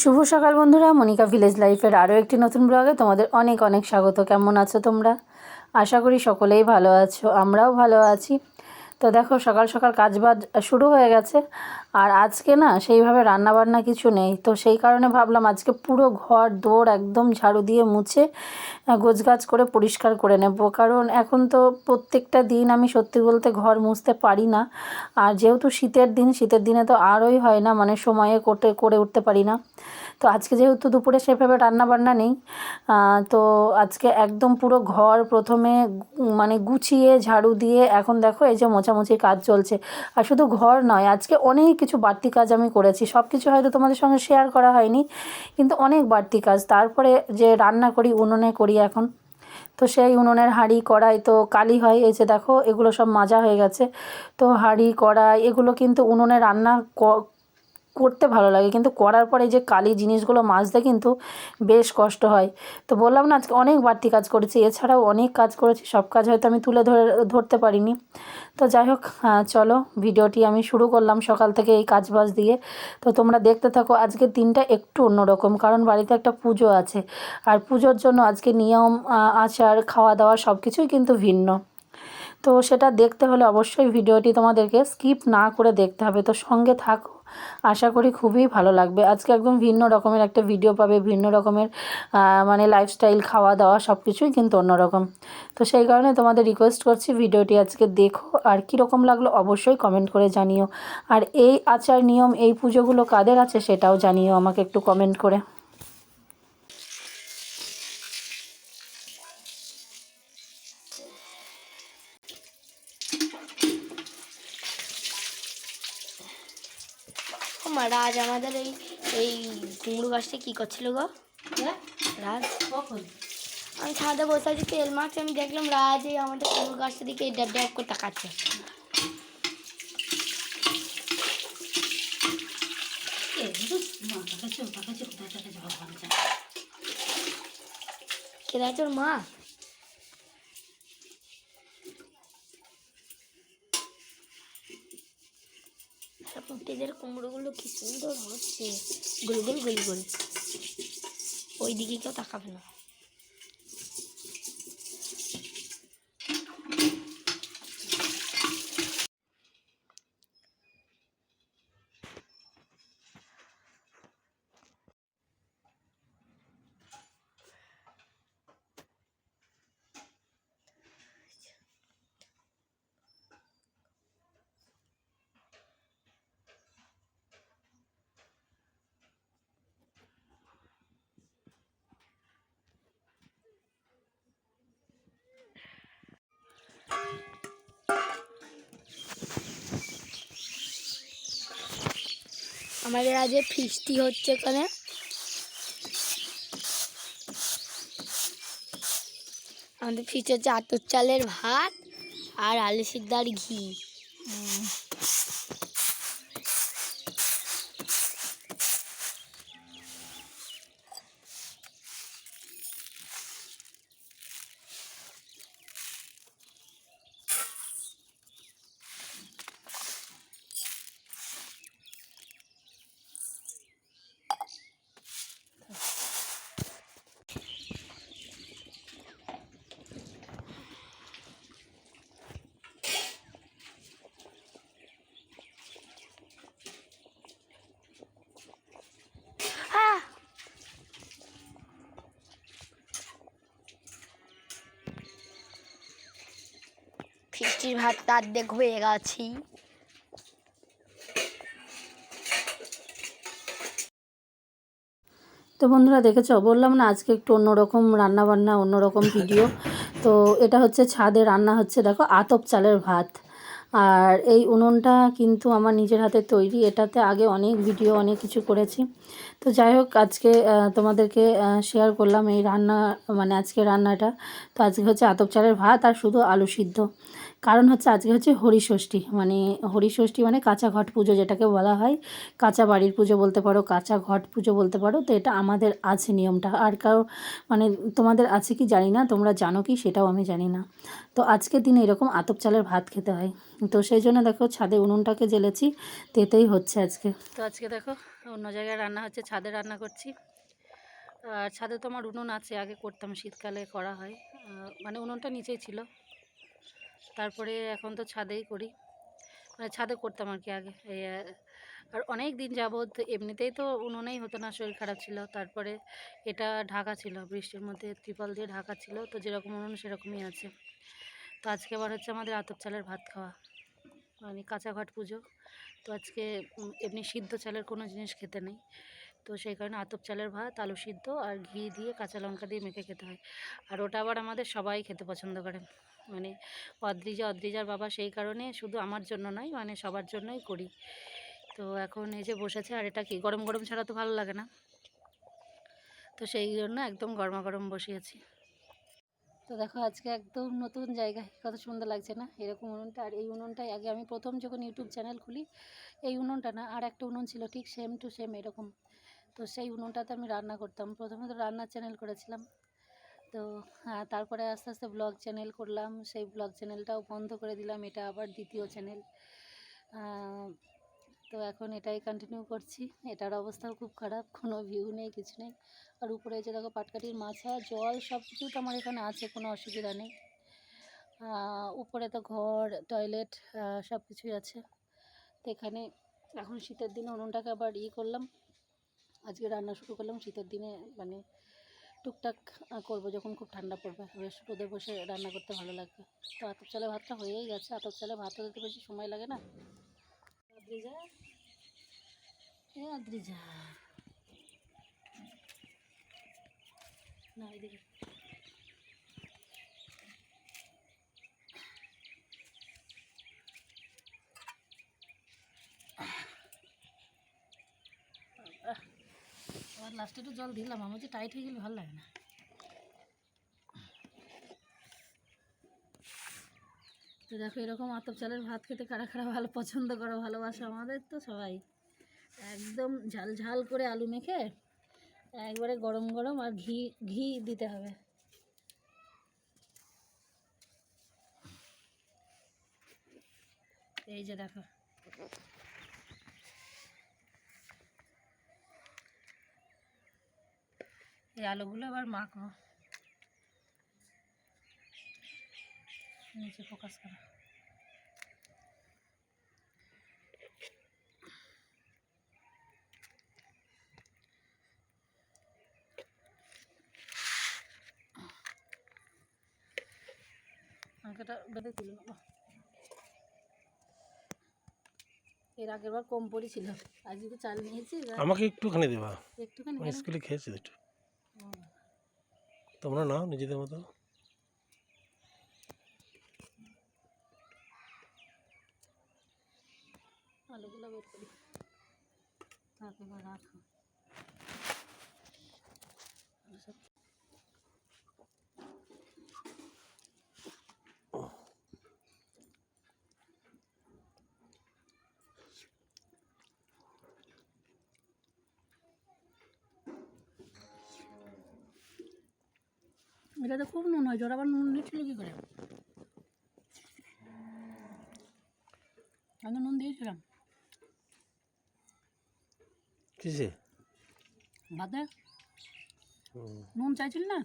শুভ সকাল বন্ধুরা, মনিকা ভিলেজ লাইফের আরও একটি নতুন ব্লগে তোমাদের অনেক অনেক স্বাগত। কেমন আছো তোমরা? আশা করি সকলেই ভালো আছো, আমরাও ভালো আছি। তো দেখো, সকাল সকাল কাজ বাজ শুরু হয়ে গেছে। আর আজকে না সেইভাবে রান্না বান্না কিছু নেই। তো সেই কারণে ভাবলাম আজকে পুরো ঘর দৌড় একদম ঝাড়ু দিয়ে মুছে গোছগাছ করে পরিষ্কার করে নেব। কারণ এখন তো প্রত্যেকটা দিন আমি সত্যি বলতে ঘর মুছতে পারি না। আর যেহেতু শীতের দিন, শীতের দিনে তো আরোই হয় না মানে সময়ে করতে করে উঠতে পারি না। তো আজকে যেহেতু দুপুরে সেভাবে রান্না বান্না নেই তো আজকে একদম পুরো ঘর প্রথমে মানে গুছিয়ে, ঝাড়ু দিয়ে এখন দেখো এই যে মোছামুছির কাজ চলছে। আর শুধু ঘর নয়, আজকে অনেক কিছু বাড়তি কাজ আমি করেছি। সব কিছু হয়তো তোমাদের সঙ্গে শেয়ার করা হয়নি, কিন্তু অনেক বাড়তি কাজ। তারপরে যে রান্না করি, উনুনে করি এখন। তো সেই উনুনের হাঁড়ি, কড়াই তো কালি হয়। এই যে দেখো, এগুলো সব মাজা হয়ে গেছে। তো হাঁড়ি, কড়াই, এগুলো কিন্তু উনুনে রান্না করতে ভালো লাগে। কিন্তু করার পরে যে কালি জিনিসগুলো মাজতে কিন্তু বেশ কষ্ট হয়। তো বললাম না, আজকে অনেক বাড়তি কাজ করেছি, এছাড়াও অনেক কাজ করেছি, সব কাজ হয়তো আমি তুলে ধরে, ধরতে পারিনি। তো যাই হোক চলো ভিডিওটি আমি শুরু করলাম সকাল থেকে এই কাজ বাজ দিয়ে। তো তোমরা দেখতে থাকো আজকের দিনটা একটু অন্যরকম, কারণ বাড়িতে একটা পুজো আছে। আর পুজোর জন্য আজকে নিয়ম আচার খাওয়া দাওয়া সব কিছুই কিন্তু ভিন্ন। তো সেটা দেখতে হলে অবশ্যই ভিডিওটি তোমাদেরকে স্কিপ না করে দেখতে হবে। তো সঙ্গে থাকো। আশা করি খুবই ভালো লাগবে। আজকে একদম ভিন্ন রকমের একটা ভিডিও পাবে, ভিন্ন রকমের মানে লাইফস্টাইল খাওয়া দাওয়া সব কিছুই কিন্তু অন্যরকম। তো সেই কারণে তোমাদের রিকোয়েস্ট করছি ভিডিওটি আজকে দেখো। আর কীরকম লাগল অবশ্যই কমেন্ট করে জানিও। আর এই আচার নিয়ম এই পুজোগুলো কাদের আছে সেটাও জানিও আমাকে একটু কমেন্ট করে। মা রাজ আমাদের এই এই কুমড়ো গাছটা কী করছিল গো? হ্যাঁ? রাজ? কখন? আমি ছাদে বসে আছি তেল মাছ আমি দেখলাম রাজ এই আমাদের কুমড়ো গাছটা দিকে ড্যাব ড্যাব করে তাকাচ্ছে। কে দেখছে ওর মা? পেঁপেদের কুমড়োগুলো কি সুন্দর হচ্ছে। গোল গোল গোল গোল। ওই দিকে কেউ তাকাবে না। আমাদের আজ ফিস্টি হচ্ছে এখানে। আমাদের ফিস্টি হচ্ছে আতর চালের ভাত আর আলু সিদ্ধার ঘি। ফিস্টির ভাত অর্ধেক হয়ে গেছি। তো বন্ধুরা দেখেছ বললাম না আজকে একটু অন্যরকম রান্নাবান্না অন্যরকম ভিডিও তো এটা হচ্ছে ছাদে রান্না হচ্ছে দেখো আতপ চালের ভাত। আর এই উনুনটা কিন্তু আমার নিজের হাতে তৈরি এটাতে আগে অনেক ভিডিও অনেক কিছু করেছি। তো যাই হোক আজকে তোমাদেরকে শেয়ার করলাম এই রান্না মানে আজকে রান্নাটা। তো আজকে হচ্ছে আতপ চালের ভাত আর শুধু আলু সিদ্ধ। কারণ হচ্ছে আজকে হচ্ছে হরিষষ্ঠী মানে হরিষষ্ঠী মানে কাঁচা ঘট পুজো যেটাকে বলা হয়। কাঁচা বাড়ির পুজো বলতে পারো, কাঁচা ঘট পুজো বলতে পারো, তো এটা আমাদের আছে নিয়মটা। আর কারও মানে তোমাদের আছে কি জানি না, তোমরা জানো কি সেটাও আমি জানি না। তো আজকের দিনে এরকম আতপ চালের ভাত খেতে হয়। তো সেই জন্য দেখো ছাদে উনুনটাকে জ্বেলেছি তেতেই হচ্ছে আজকে। তো আজকে দেখো অন্য জায়গায় রান্না হচ্ছে, ছাদে রান্না করছি। আর ছাদে তো আমার উনুন আছে, আগে করতাম, শীতকালে করা হয়। মানে উনুনটা নিচেই ছিল। তারপরে এখন তো ছাদেই করি। মানে ছাদে করতাম আর কি আগে আর অনেক দিন যাবৎ এমনিতেই তো উনুনেই হতো না, শরীর খারাপ ছিল। তারপরে এটা ঢাকা ছিল, বৃষ্টির মধ্যে ত্রিপল দিয়ে ঢাকা ছিল। তো যেরকম উনুন, সেরকমই আছে। তো আজকে আবার হচ্ছে আমাদের আতপ চালের ভাত খাওয়া। মানে কাঁচা ঘাট পুজো। তো আজকে এমনি সিদ্ধ চালের কোনো জিনিস খেতে নেই। তো সেই কারণে আতপ চালের ভাত, আলু সিদ্ধ আর ঘি দিয়ে কাঁচা লঙ্কা দিয়ে মেখে খেতে হয়। আর ওটা আবার আমাদের সবাই খেতে পছন্দ করে। মানে অদ্রিজা, অদ্রিজার বাবা সেই কারণে শুধু আমার জন্য নয় মানে সবার জন্যই করি। তো এখন এই যে বসেছে, আর এটা কি, গরম গরম ছাড়া তো ভালো লাগে না। তো সেই জন্য একদম গরমা গরম বসিয়েছি। তো দেখো আজকে একদম নতুন জায়গায়, কত সুন্দর লাগছে না? এরকম উনুনটা, আর এই উনুনটাই আগে আমি প্রথম যখন ইউটিউব চ্যানেল খুলি, এই উনুনটা না, আর একটা উনুন ছিল ঠিক সেম টু সেম এরকম। তো সেই উনুনটাতে আমি রান্না করতাম। প্রথমে তো রান্নার চ্যানেল করেছিলাম। তো হ্যাঁ তারপরে আস্তে আস্তে ব্লগ চ্যানেল করলাম। সেই ব্লগ চ্যানেলটাও বন্ধ করে দিলাম। এটা আবার দ্বিতীয় চ্যানেল তো এখন এটাই কন্টিনিউ করছি। এটার অবস্থাও খুব খারাপ। কোনো ভিউ নেই, কিছু নেই। আর উপরে যে দেখো পাটকাঠির মাছা, জল সব কিছু তো আমার এখানে আছে, কোনো অসুবিধা নেই। উপরে তো ঘর টয়লেট সব কিছুই আছে। তো এখানে এখন শীতের দিনে উনুনটাকে আবার ই করলাম। আজকে রান্না শুরু করলাম, শীতের দিনে মানে টুকটাক করব যখন খুব ঠান্ডা পড়বে। বেশ রোদে বসে রান্না করতে ভালো লাগবে। তো আতপ চালে ভাতটা হয়েই গেছে। আতপ চালে ভাত হতে বেশি সময় লাগে না। আদ্রিজা? এ আদ্রিজা। না, এদিকে আবার লাস্টে একটু জল দিলাম, আমার যে টাইট হয়ে গেলে ভালো লাগে না। তো দেখো, এরকম আতপ চালের ভাত খেতে কারা কারা ভালো পছন্দ করো, ভালোবাসো আমাদের তো সবাই। একদম ঝাল ঝাল করে আলু মেখে একবারে গরম গরম আর ঘি ঘি দিতে হবে। এই যে দেখো। এই আলুগুলো আবার মাখবো। নিচে ফোকাস করো। আঁকাটা বেঁধে তুলে নেব। এর আগের বার কম পড়েছিল। আজকে চাল নিয়েছি আমাকে একটুখানি দেবা। একটুখানি? স্কুলে খেয়েছি একটু। তোমরা নাও নিজেদের মতো। আলুগুলো বের করি। তারপর রাখো। এটাতে খুব নুন হয় জোর আবার নুন দিচ্ছিল কী করে? আমি নুন দিয়েছিলাম। কিসে? ভাতে? নুন চাইছিল না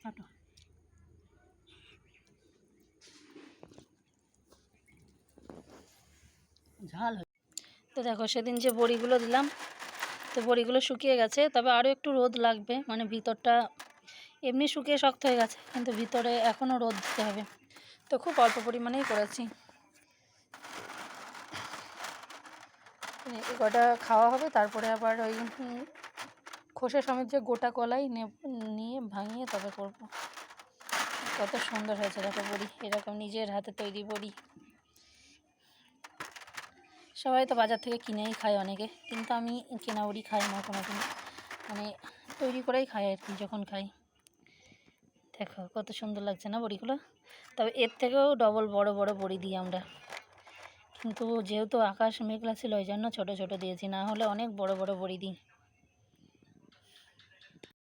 কাটো ঝাল তো দেখো, সেদিন যে বড়িগুলো দিলাম, তো বড়িগুলো শুকিয়ে গেছে। তবে আরও একটু রোদ লাগবে মানে ভিতরটা এমনি শুকিয়ে শক্ত হয়ে গেছে, কিন্তু ভিতরে এখনও রোদ দিতে হবে। তো খুব অল্প পরিমাণেই করেছি। কটা খাওয়া হবে, তারপরে আবার ওই খোসা সমেত যে গোটা কলাই নিয়ে ভাঙিয়ে তবে করব। কত সুন্দর হয়েছে, দেখো বড়ি। এরকম নিজের হাতে তৈরি বড়ি। সবাই তো বাজার থেকে কিনেই খায় অনেকে, কিন্তু আমি কেনা বড়ি খাই না কোনো দিন মানে তৈরি করেই খাই আর কি, যখন খাই। দেখো, কত সুন্দর লাগছে না বড়িগুলো? তবে এর থেকেও ডবল বড় বড় বড়ি দিই আমরা। কিন্তু যেহেতু আকাশ মেঘলা ছিল, ওই জন্য ছোটো ছোটো দিয়েছি, না হলে অনেক বড় বড় বড়ি দিই।